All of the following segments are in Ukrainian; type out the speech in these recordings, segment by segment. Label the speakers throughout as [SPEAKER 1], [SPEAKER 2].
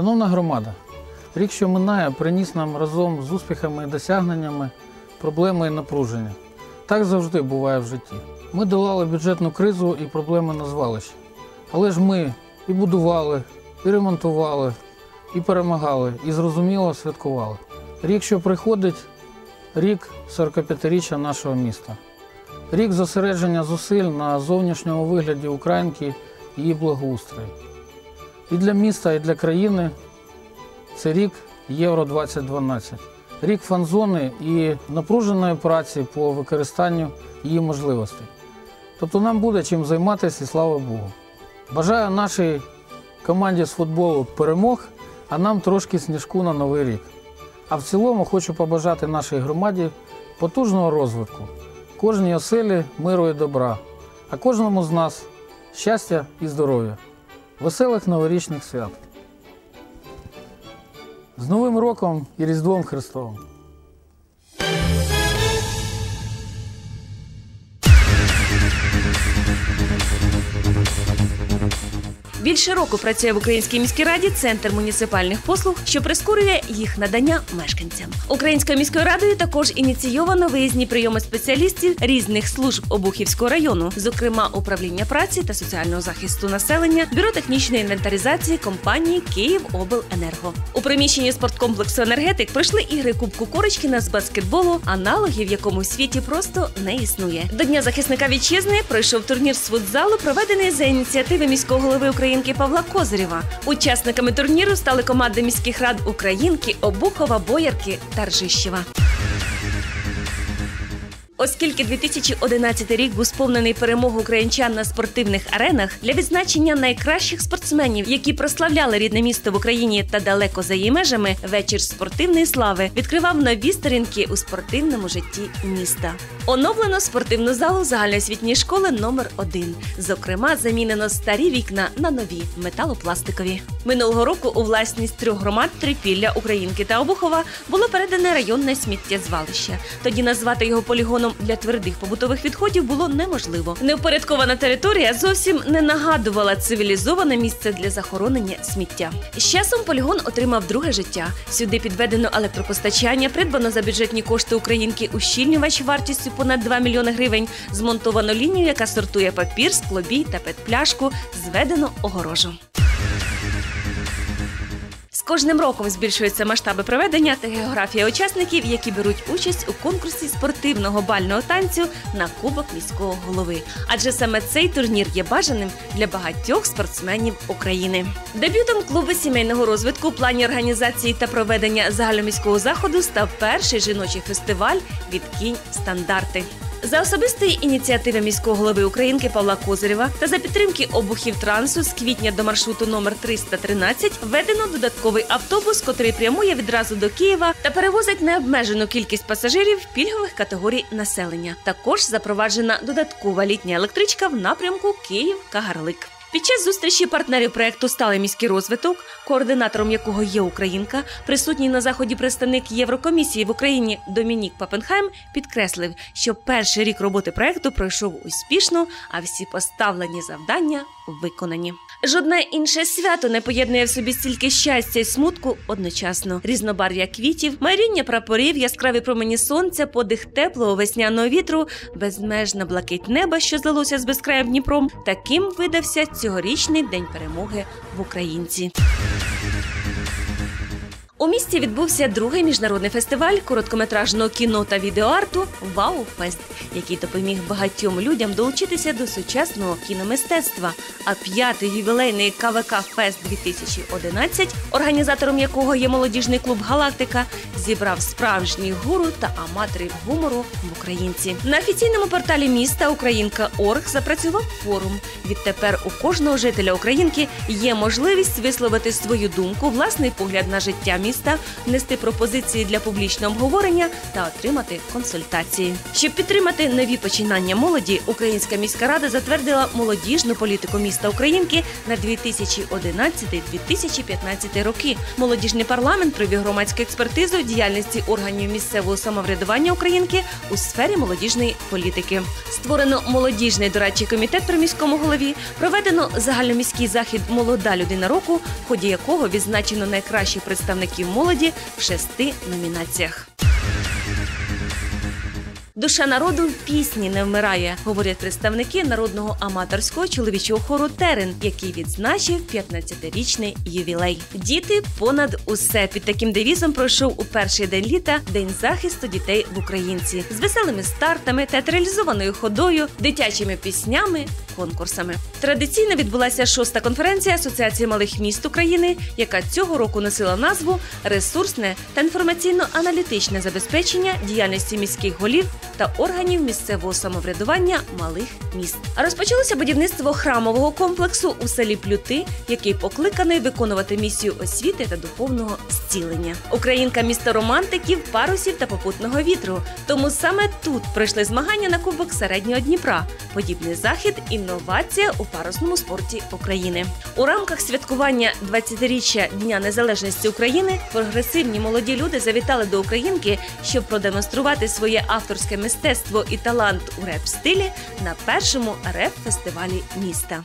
[SPEAKER 1] Шановна громада, рік, що минає, приніс нам разом з успіхами і досягненнями проблеми і напруження. Так завжди буває в житті. Ми долали бюджетну кризу і проблеми на звалищі. Але ж ми і будували, і ремонтували, і перемагали, і зрозуміло святкували. Рік, що приходить, рік 45-річчя нашого міста. Рік зосередження зусиль на зовнішньому вигляді Українки і її благоустрою. І для міста, і для країни це рік Євро 2012, рік фан-зони і напруженої праці по використанню її можливостей. Тобто нам буде чим займатися, і слава Богу. Бажаю нашій команді з футболу перемог, а нам трошки сніжку на новий рік. А в цілому хочу побажати нашій громаді потужного розвитку, кожній оселі миру і добра, а кожному з нас щастя і здоров'я, веселих новорічних свят. З Новим роком і Різдвом Христовим!
[SPEAKER 2] Більше року працює в Українській міській раді центр муніципальних послуг, що прискорює їх надання мешканцям. Українською міською радою також ініційовано виїзні прийоми спеціалістів різних служб Обухівського району, зокрема управління праці та соціального захисту населення, бюро технічної інвентаризації компанії «Київобленерго». У приміщенні спорткомплексу енергетик пройшли ігри Кубку Корочкіна з баскетболу, аналогів якому в світі просто не існує. До Дня захисника вітчизни пройшов турнір з футзалу, проведений за ініціативи міського голови Українки Павла Козирєва. Учасниками турніру стали команди міських рад Українки, Обухова, Боярки та Ржищева. Оскільки 2011 рік був сповнений перемог українчан на спортивних аренах для відзначення найкращих спортсменів, які прославляли рідне місто в Україні та далеко за її межами, вечір спортивної слави відкривав нові сторінки у спортивному житті міста. Оновлено спортивну залу загальноосвітньої школи номер 1 Зокрема, замінено старі вікна на нові металопластикові. Минулого року у власність трьох громад Трипілля, Українки та Обухова було передане районне сміттєзвалище. Тоді назвати його полігоном для твердих побутових відходів було неможливо. Невпорядкована територія зовсім не нагадувала цивілізоване місце для захоронення сміття. З часом полігон отримав друге життя. Сюди підведено електропостачання, придбано за бюджетні кошти українки ущільнювач вартістю понад 2 мільйони гривень, змонтовано лінію, яка сортує папір, склобій та петпляшку, зведено огорожу. Кожним роком збільшуються масштаби проведення та географія учасників, які беруть участь у конкурсі спортивного бального танцю на Кубок міського голови. Адже саме цей турнір є бажаним для багатьох спортсменів України. Дебютом клубу сімейного розвитку у плані організації та проведення загальноміського заходу став перший жіночий фестиваль від кінь стандарти. За особистої ініціативи міського голови Українки Павла Козирєва та за підтримки обухів трансу з квітня до маршруту номер 313 введено додатковий автобус, котрий прямує відразу до Києва та перевозить необмежену кількість пасажирів пільгових категорій населення. Також запроваджена додаткова літня електричка в напрямку Київ-Кагарлик. Під час зустрічі партнерів проекту Сталий міський розвиток, координатором якого є Українка, присутній на заході представник Єврокомісії в Україні Домінік Папенхайм підкреслив, що перший рік роботи проекту пройшов успішно, а всі поставлені завдання виконані. Жодне інше свято не поєднує в собі стільки щастя й смутку одночасно. Різнобарв'я квітів, майріння прапорів, яскраві промені сонця, подих теплого весняного вітру, безмежна блакить неба, що здалося з безкраєм Дніпром. Таким видався цьогорічний день перемоги в Українці. У місті відбувся другий міжнародний фестиваль короткометражного кіно та відеоарту Вау Фест, який допоміг багатьом людям долучитися до сучасного кіномистецтва. А п'ятий ювілейний КВК Фест 2011, організатором якого є молодіжний клуб Галактика, зібрав справжніх гуру та аматорів гумору в українці. На офіційному порталі міста Українка.орг запрацював форум. Відтепер у кожного жителя Українки є можливість висловити свою думку, власний погляд на життя міста міста, внести пропозиції для публічного обговорення та отримати консультації. Щоб підтримати нові починання молоді, Українська міська рада затвердила молодіжну політику міста Українки на 2011-2015 роки. Молодіжний парламент провів громадську експертизу діяльності органів місцевого самоврядування Українки у сфері молодіжної політики. Створено молодіжний дорадчий комітет при міському голові. Проведено загальноміський захід Молода людина року, в ході якого відзначено найкращих представників молоді в шести номінаціях. Душа народу в пісні не вмирає, говорять представники народного аматорського чоловічого хору Терен, який відзначив 15-річний ювілей. Діти понад усе під таким девізом пройшов у перший день літа день захисту дітей в Українці з веселими стартами, театралізованою ходою, дитячими піснями, конкурсами. Традиційно відбулася шоста конференція Асоціації малих міст України, яка цього року носила назву Ресурсне та інформаційно-аналітичне забезпечення діяльності міських голів та органів місцевого самоврядування малих міст. А розпочалося будівництво храмового комплексу у селі Плюти, який покликаний виконувати місію освіти та духовного зцілення. Українка місто романтиків, парусів та попутного вітру. Тому саме тут пройшли змагання на Кубок середнього Дніпра. Подібний захід інновація у парусному спорті України. У рамках святкування 20-річчя Дня Незалежності України прогресивні молоді люди завітали до Українки, щоб продемонструвати своє авторське мистецтво і талант у реп-стилі на першому реп-фестивалі міста.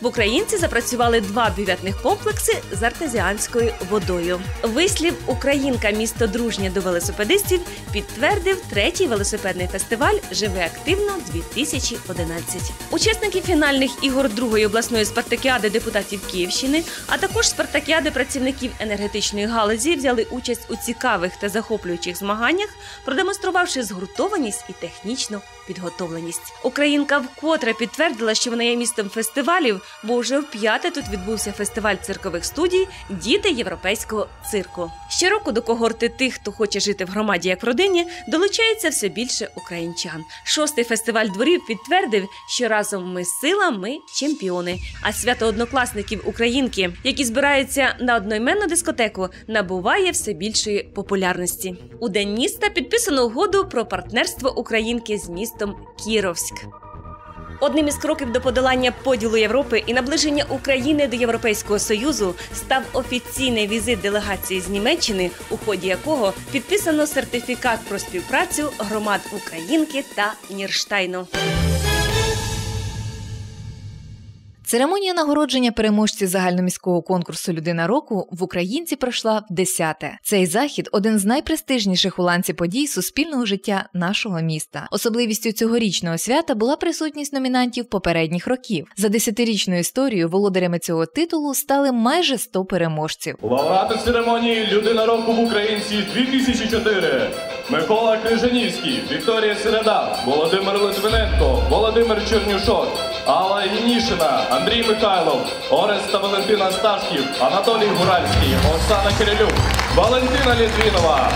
[SPEAKER 2] В Українці запрацювали два бюветних комплекси з артезіанською водою. Вислів Українка місто дружнє до велосипедистів підтвердив третій велосипедний фестиваль Живе активно 2011 Учасники фінальних ігор другої обласної спартакіади депутатів Київщини, а також спартакіади працівників енергетичної галузі взяли участь у цікавих та захоплюючих змаганнях, продемонструвавши згуртованість і технічну підготовленість. Українка вкотре підтвердила, що вона є містом фестивалів бо вже вп'яте тут відбувся фестиваль циркових студій Діти європейського цирку. Щороку до когорти тих, хто хоче жити в громаді як в родині, долучається все більше українчан. Шостий фестиваль дворів підтвердив, що разом ми сила, ми чемпіони. А свято однокласників українки, які збираються на одноіменну дискотеку, набуває все більшої популярності. У день міста підписано угоду про партнерство українки з містом Кіровськ. Одним із кроків до подолання поділу Європи і наближення України до Європейського союзу став офіційний візит делегації з Німеччини, у ході якого підписано сертифікат про співпрацю громад Українки та Нірштайну.
[SPEAKER 3] Церемонія нагородження переможців загальноміського конкурсу Людина року в Українці пройшла в десяте. Цей захід один з найпрестижніших у ланці подій суспільного життя нашого міста. Особливістю цьогорічного свята була присутність номінантів попередніх років. За десятирічну історію володарями цього титулу стали майже 100 переможців.
[SPEAKER 4] Лауреати церемонії Людина року в Українці 2004 Микола Крижанівський, Вікторія Середа, Володимир Литвиненко, Володимир Чернюшок, Алла Гінішина, Андрій Михайлов, Ореста та Валентина Сташків, Анатолій Гуральський, Оксана Кирилюк, Валентина Літвінова.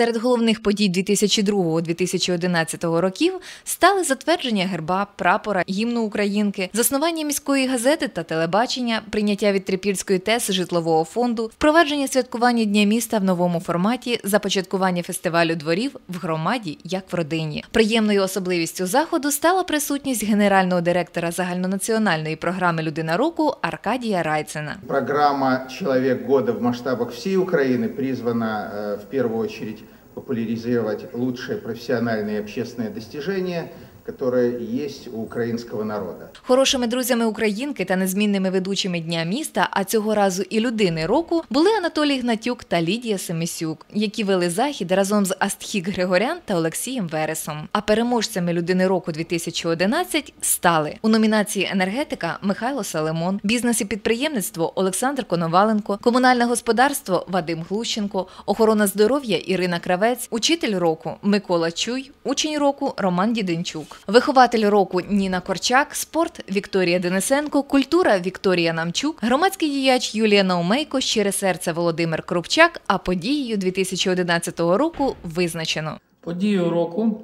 [SPEAKER 3] Серед головних подій 2002-2011 років стали затвердження герба, прапора, гімну Українки, заснування міської газети та телебачення, прийняття від Трипільської ТЕС житлового фонду, впровадження святкування Дня міста в новому форматі, започаткування фестивалю дворів в громаді як в родині. Приємною особливістю заходу стала присутність генерального директора загальнонаціональної програми Людина року Аркадія Райцена.
[SPEAKER 5] Программа «Человек года» в масштабах всей Украины призвана э, в первую очередь популяризировать лучшие профессиональные и общественные достижения – которое есть у українського народу.
[SPEAKER 3] Хорошими друзями українки та незмінними ведучими дня міста, а цього разу і людини року були Анатолій Гнатюк та Лідія Семисюк, які вели захід разом з Астхік Григорян та Олексієм Вересом. А переможцями людини року 2011 стали у номінації енергетика Михайло Салемон, бізнес і підприємництво Олександр Коноваленко, комунальне господарство Вадим Глущенко, охорона здоров'я Ірина Кравець, учитель року Микола Чуй, учень року Роман Діденчук. Вихователь року Ніна Корчак, спорт Вікторія Денисенко, культура Вікторія Намчук, громадський діяч Юлія Наумейко, щире серце Володимир Крупчак. А подією 2011 року визначено.
[SPEAKER 1] Подією року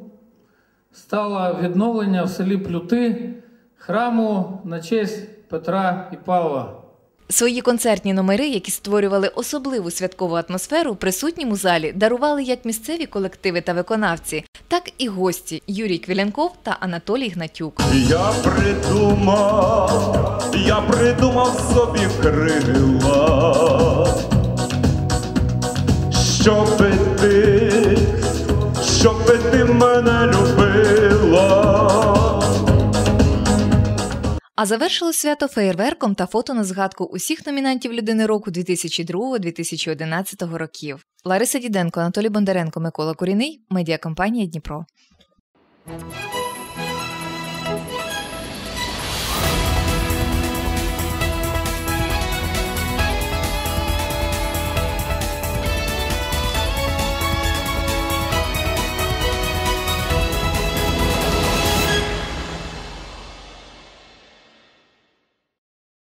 [SPEAKER 1] стало відновлення в селі Плюти храму на честь Петра і Павла.
[SPEAKER 3] Свої концертні номери, які створювали особливу святкову атмосферу, присутнім у залі дарували як місцеві колективи та виконавці, так і гості Юрій Квілянков та Анатолій Гнатюк.
[SPEAKER 6] Я придумав, я придумав собі крила, щоби ти, щоби ти мене любила.
[SPEAKER 3] А завершили свято феєрверком та фото на згадку усіх номінантів людини року 2002-2011 років. Лариса Діденко, Анатолій Бондаренко, Микола Куріний, медіакомпанія Дніпро.